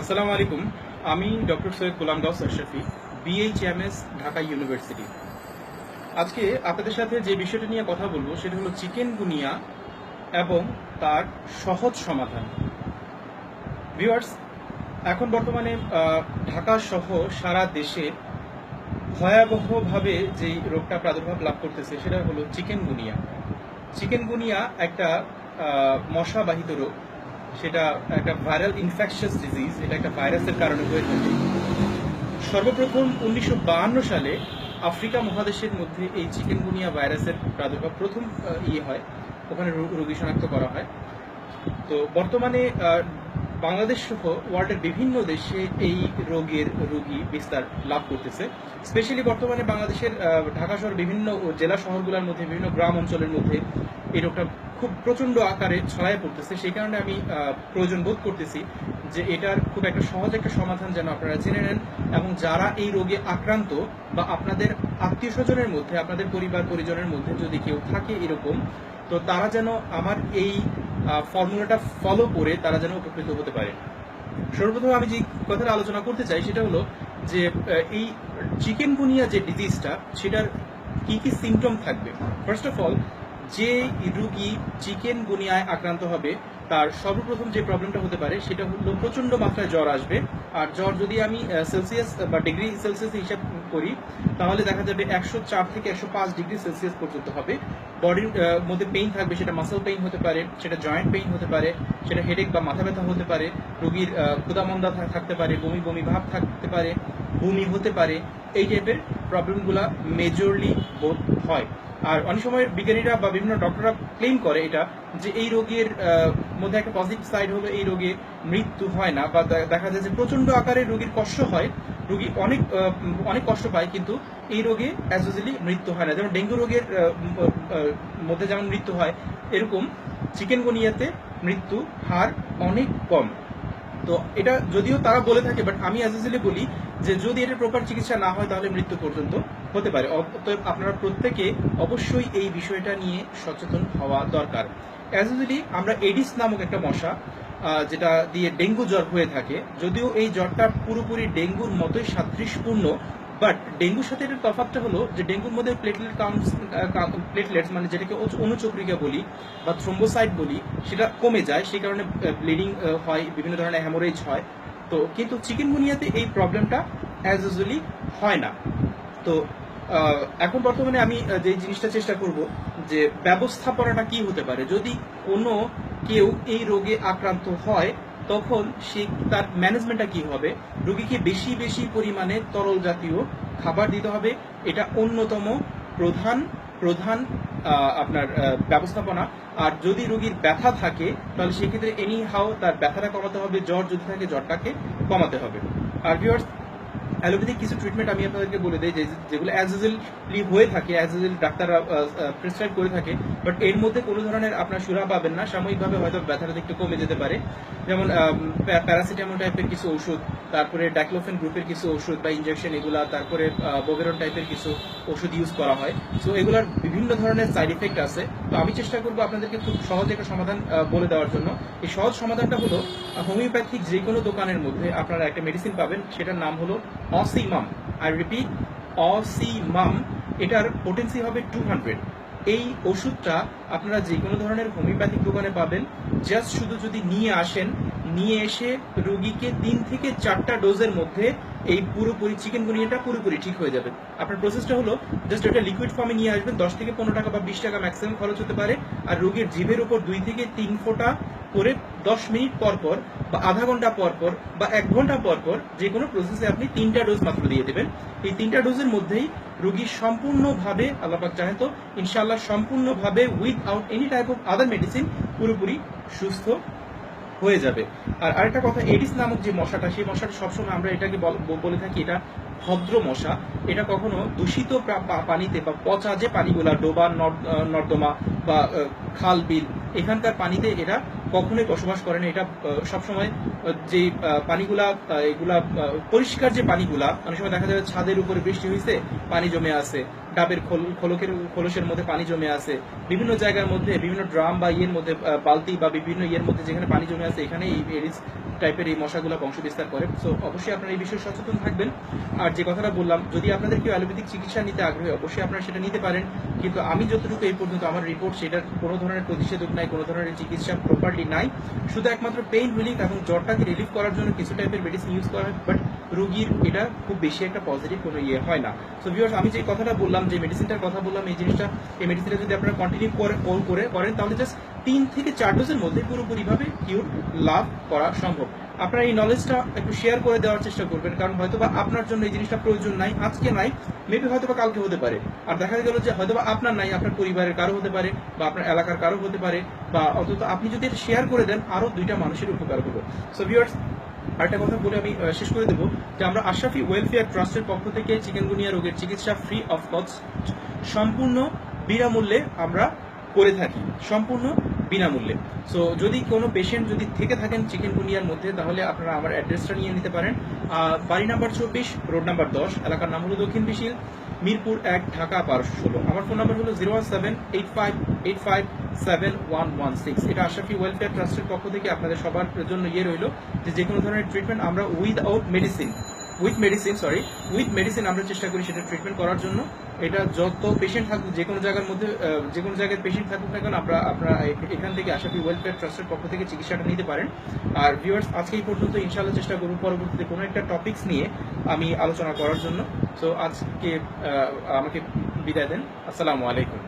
আসসালামু আলাইকুম। আমি doctor Syed Golam Gaus Ashrafi BHMS Dhaka university. আজকে আপনাদের সাথে যে বিষয়টা নিয়ে কথা বলব, সেটা হলো চিকেন গুনিয়া এবং তার সহজ সমাধান। ভিউয়ার্স, এখন বর্তমানে ঢাকা সহ সারা দেশে ভয়াবহভাবে যেই রোগটা প্রাদুর্ভাব লাভ করতেছে, সেটা হলো চিকেন গুনিয়া। চিকেন গুনিয়া একটা মশাবাহিত রোগ। সেটা একটা ভাইরাল ইনফেকশাস ডিজিজ এটা একটা ভাইরাসের কারণে হয়ে থাকে। সর্বপ্রথম উনিশশো সালে আফ্রিকা মহাদেশের মধ্যে এই চিকেনগুনিয়া ভাইরাসের প্রাদুর্ভাব প্রথম ইয়ে হয়। ওখানে রোগী শনাক্ত করা হয়। তো বর্তমানে বাংলাদেশ সহ ওয়ার্ল্ডের বিভিন্ন দেশে এই রোগের রোগী বিস্তার লাভ করতেছে। স্পেশালি বর্তমানে বাংলাদেশের ঢাকা শহর বিভিন্ন জেলা শহরগুলোর মধ্যে, বিভিন্ন গ্রাম অঞ্চলের মধ্যে এই রোগটা খুব প্রচণ্ড আকারে ছড়ায় পড়তেছে। সেই কারণে আমি প্রয়োজন বোধ করতেছি যে এটার খুব একটা সহজ একটা সমাধান যেন আপনারা জেনে নেন এবং যারা এই রোগে আক্রান্ত বা আপনাদের আত্মীয় স্বজনের মধ্যে, আপনাদের পরিবার, পরিজনের মধ্যে যদি কেউ থাকে এরকম, তো তারা যেন আমার এই ফর্মুলাটা ফলো করে তারা যেন উপকৃত হতে পারে। সর্বপ্রথম আমি যে কথাটা আলোচনা করতে চাই সেটা হলো যে এই চিকেন গুনিয়া যে ডিজিজটা সেটার কি কি সিমটম থাকবে? ফার্স্ট অফ অল যে রুগী চিকেন গুনিয়ায় আক্রান্ত হবে, তার সর্বপ্রথম যে প্রবলেমটা হতে পারে সেটা হলো প্রচণ্ড মাত্রায় জ্বর আসবে। আর জ্বর যদি আমি সেলসিয়াস বা ডিগ্রি সেলসিয়াস হিসাব করি, তাহলে দেখা যাবে একশো চার থেকে একশো পাঁচ ডিগ্রি সেলসিয়াস পর্যন্ত হবে। বডির মধ্যে পেইন থাকবে, সেটা মাসেল পেইন হতে পারে, সেটা জয়েন্ট পেইন হতে পারে, সেটা হেডেক বা মাথা ব্যথা হতে পারে, রোগীর ক্ষুদামন্দা থাকতে পারে, বমি বমি ভাব থাকতে পারে, বমি হতে পারে, এই টাইপের প্রবলেমগুলা মেজরলি বোধ হয়। আর অনেক সময় বিজ্ঞানীরা বা বিভিন্ন ডক্টররা ক্লেম করে এটা, যে এই রোগের মধ্যে একটা পজিটিভ সাইড হলো এই রোগে মৃত্যু হয় না বা দেখা যায় যে প্রচণ্ড আকারে রোগীর কষ্ট হয়, রোগী অনেক অনেক কষ্ট পায় কিন্তু এই রোগে অ্যাজ মৃত্যু হয় না। যেমন ডেঙ্গু রোগের মধ্যে যেমন মৃত্যু হয়, এরকম চিকেনগুনিয়াতে মৃত্যু হার অনেক কম। তো এটা যদিও তারা বলে থাকে বাট আমি অ্যাজ বলি যে যদি এটা প্রপার চিকিৎসা না হয়, তাহলে মৃত্যু পর্যন্ত হতে পারে। অতএব আপনারা প্রত্যেকে অবশ্যই এই বিষয়টা নিয়ে সচেতন হওয়া দরকার। অ্যাজ আমরা এডিস নামক একটা মশা যেটা দিয়ে ডেঙ্গু জ্বর হয়ে থাকে, যদিও এই জ্বরটা পুরোপুরি ডেঙ্গুর মতোই সাদৃশ্যপূর্ণ বাট ডেঙ্গুর সাথে এটার তফাৎটা হলো যে ডেঙ্গুর মধ্যে প্লেটলেট কাউন্টস প্লেটলেটস মানে যেটাকে অনুচক্রিকা বলি বা থ্রোম্বোসাইট বলি, সেটা কমে যায়, সেই কারণে ব্লিডিং হয়, বিভিন্ন ধরনের হ্যামোরেজ হয়। তো কিন্তু চিকেনগুনিয়াতে এই প্রবলেমটা অ্যাজ ইউজুয়ালি হয় না। তো এখন বর্তমানে আমি যে জিনিসটা চেষ্টা করব যে ব্যবস্থাপনাটা কি হতে পারে, যদি কোনো কেউ এই রোগে আক্রান্ত হয় তখন সে তার ম্যানেজমেন্টটা কি হবে? রুগীকে বেশি বেশি পরিমাণে তরল জাতীয় খাবার দিতে হবে। এটা অন্যতম প্রধান প্রধান আপনার ব্যবস্থাপনা। আর যদি রোগীর ব্যথা থাকে, তাহলে সেক্ষেত্রে এনি হাও তার ব্যথাটা কমাতে হবে, জ্বর যদি থাকে, জ্বরটাকে কমাতে হবে। আর অ্যালোপ্যাথিক কিছু ট্রিটমেন্ট আমি আপনাদেরকে বলে দিই যেগুলো অ্যাজ ইউজুয়ালি হয়ে থাকে অ্যাজ ইউজুয়াল ডাক্তাররা প্রেসক্রাইব করে থাকে বাট এর মধ্যে কোনো ধরনের আপনার সুরা পাবেন না। সাময়িকভাবে হয়তো ব্যথাটা একটু কমে যেতে পারে। যেমন প্যারাসিটামল টাইপের কিছু ওষুধ তারপরে ডাইক্লোফেন গ্রুপের কিছু ওষুধ বা ইনজেকশন এগুলা, তারপরে বোভেরন টাইপের কিছু ওষুধ ইউজ করা হয়। সো এগুলার বিভিন্ন ধরনের সাইড ইফেক্ট আছে। তো আমি চেষ্টা করব আপনাদেরকে খুব সহজ একটা সমাধান বলে দেওয়ার জন্য। এই সহজ সমাধানটা হলো হোমিওপ্যাথিক যে কোনো দোকানের মধ্যে আপনারা একটা মেডিসিন পাবেন, সেটার নাম হলো অসিমাম আই রিপিট অসিমাম, এটার পোটেন্সি হবে টু হান্ড্রেড এই ওষুধটা আপনারা যে কোনো ধরনের হোমিওপ্যাথিক দোকানে পাবেন। জাস্ট শুধু যদি নিয়ে আসেন, নিয়ে এসে রোগীকে তিন থেকে চারটা ডোজের মধ্যে এই পুরোপুরি চিকেন গুনিয়াটা পুরোপুরি ঠিক হয়ে যাবে। আপনার প্রসেসটা হলো জাস্ট এটা লিকুইড ফর্মে নিয়ে আসবেন, দশ থেকে পনেরো টাকা বা বিশ টাকা ম্যাক্সিমাম খরচ হতে পারে। আর রোগীর জিভের উপর দুই থেকে তিন ফোঁটা করে দশ মিনিট পর পর বা আধা ঘণ্টা পর পর বা এক ঘণ্টা পর পর যে কোনো প্রসেসে আপনি তিনটা ডোজ মাত্র দিয়ে দেবেন। এই তিনটা ডোজের মধ্যেই রোগী সম্পূর্ণভাবে আল্লাপাক চাহে তো, ইনশাআল্লাহ সম্পূর্ণভাবে without any type of other medicine পুরোপুরি সুস্থ হয়ে যাবে। আর আরেকটা কথা এডিস নামক যে মশাটা, সেই মশাটা সবসময় আমরা এটাকে বলে থাকি, এটা ভদ্র মশা। এটা কখনো দূষিত পানিতে বা পচা যে পানিগুলা, ডোবা নর্দমা বা খাল, বিল, এখানকার পানিতে এটা কখনোই বসবাস করে না। এটা সবসময় যে পানিগুলা এগুলা পরিষ্কার যে পানিগুলা, অনেক সময় দেখা যায় ছাদের উপরে বৃষ্টি হয়েছে পানি জমে আছে। ডাবের খোল- খোলকের, খোলসের মধ্যে পানি জমে আছে। বিভিন্ন জায়গার মধ্যে, বিভিন্ন ড্রাম বা ইয়ের মধ্যে বালতি বা বিভিন্ন ইয়ের মধ্যে যেখানে পানি জমে আছে এখানে এই এডিস টাইপের এই মশাগুলো বংশ বিস্তার করে। সো অবশ্যই আপনারা এই বিষয়ে সচেতন থাকবেন। আর যে কথাটা বললাম, যদি আপনাদের কেউ অ্যালোপ্যাথিক চিকিৎসা নিতে আগ্রহী, অবশ্যই আপনারা সেটা নিতে পারেন। কিন্তু আমি যতটুকু এই পর্যন্ত আমার রিপোর্ট সেটার কোনো ধরনের প্রতিষেধক নাই, কোনো ধরনের চিকিৎসা প্রপারলি নাই। শুধু একমাত্র পেইন রিলিফ এবং জ্বরটাকে রিলিফ করার জন্য কিছু টাইপের মেডিসিন ইউজ করা হয় বাট রোগীর এটা খুব বেশি একটা পজিটিভ কোনো ইয়ে হয় না। সো ভিউয়ার্স আমি যে কথাটা বললাম, যে মেডিসিনটার কথা বললাম, এই জিনিসটা, এই মেডিসিনটা যদি আপনারা কন্টিনিউ করে করে করেন, তাহলে জাস্ট তিন থেকে চার ডোজের মধ্যে পুরোপুরিভাবে কিউর লাভ করা সম্ভব। আপনারা এই নলেজটা একটু শেয়ার করে দেওয়ার চেষ্টা করবেন, কারণ হয়তোবা আপনার জন্য এই জিনিসটা প্রয়োজন নাই, আজকে নাই মেবি হয়তোবা কালকে হতে পারে। আর দেখা গেল যে হয়তোবা আপনার নাই, আপনার পরিবারের কারও হতে পারে, বা আপনার এলাকার কারও হতে পারে, বা অন্তত আপনি যদি এটা শেয়ার করে দেন, আরও দুইটা মানুষের উপকার হবে। সো ভিউয়ার্স আরেকটা কথা বলে আমি শেষ করে দেবো যে আমরা আশরাফি ওয়েলফেয়ার ট্রাস্টের পক্ষ থেকে চিকেনগুনিয়া রোগের চিকিৎসা ফ্রি অফ কস্ট সম্পূর্ণ বিনামূল্যে আমরা করে থাকি, সম্পূর্ণ বিনামূল্যে। সো যদি কোনো পেশেন্ট যদি থেকে থাকেন চিকেনগুনিয়ার মধ্যে, তাহলে আপনারা আমার অ্যাড্রেসটা নিয়ে নিতে পারেন। বাড়ি নাম্বার চব্বিশ, রোড নাম্বার দশ, এলাকার নাম হলো দক্ষিণ বিশিল মিরপুর এক, ঢাকা বারোশো ষোলো। আমার ফোন নাম্বার হলো zero one seven eight five eight five seven one one six. এটা আশাফি ওয়েলফেয়ার ট্রাস্টের পক্ষ থেকে আপনাদের সবার জন্য ইয়ে রইল যে যে কোনো ধরনের ট্রিটমেন্ট আমরা without medicine with medicine sorry with medicine আমরা চেষ্টা করি সেটা ট্রিটমেন্ট করার জন্য। এটা যত পেশেন্ট থাকুক, যে কোনো জায়গার মধ্যে যে কোনো জায়গায় পেশেন্ট থাকুক না কেন, আমরা আপনারা এখান থেকে আশাফি ওয়েলফেয়ার ট্রাস্টের পক্ষ থেকে চিকিৎসাটা নিতে পারেন। আর ভিউয়ার্স আজকে এই পর্যন্ত ইনশাল্লাহ চেষ্টা করব পরবর্তীতে কোনো একটা টপিকস নিয়ে আমি আলোচনা করার জন্য। সো আজকে আমাকে বিদায় দেন। আসসালামু আলাইকুম।